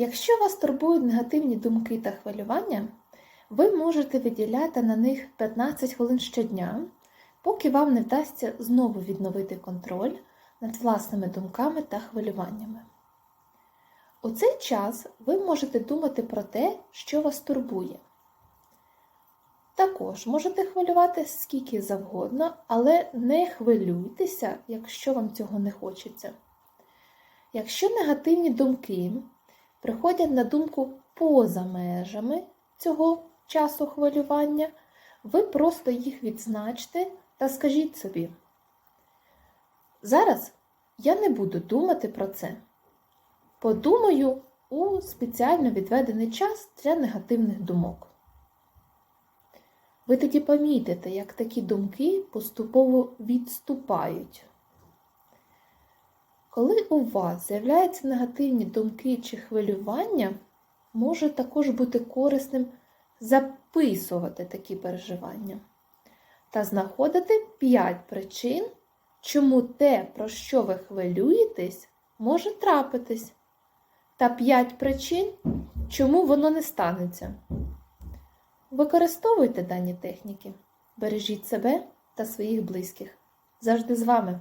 Якщо вас турбують негативні думки та хвилювання, ви можете виділяти на них 15 хвилин щодня, поки вам не вдасться знову відновити контроль над власними думками та хвилюваннями. У цей час ви можете думати про те, що вас турбує. Також можете хвилювати скільки завгодно, але не хвилюйтеся, якщо вам цього не хочеться. Якщо негативні думки приходять на думку поза межами цього часу хвилювання, ви просто їх відзначте та скажіть собі. Зараз я не буду думати про це. Подумаю у спеціально відведений час для негативних думок. Ви тоді помітите, як такі думки поступово відступають. Коли у вас з'являються негативні думки чи хвилювання, може також бути корисним записувати такі переживання та знаходити 5 причин, чому те, про що ви хвилюєтесь, може трапитись, та 5 причин, чому воно не станеться. Використовуйте дані техніки, бережіть себе та своїх близьких. Завжди з вами!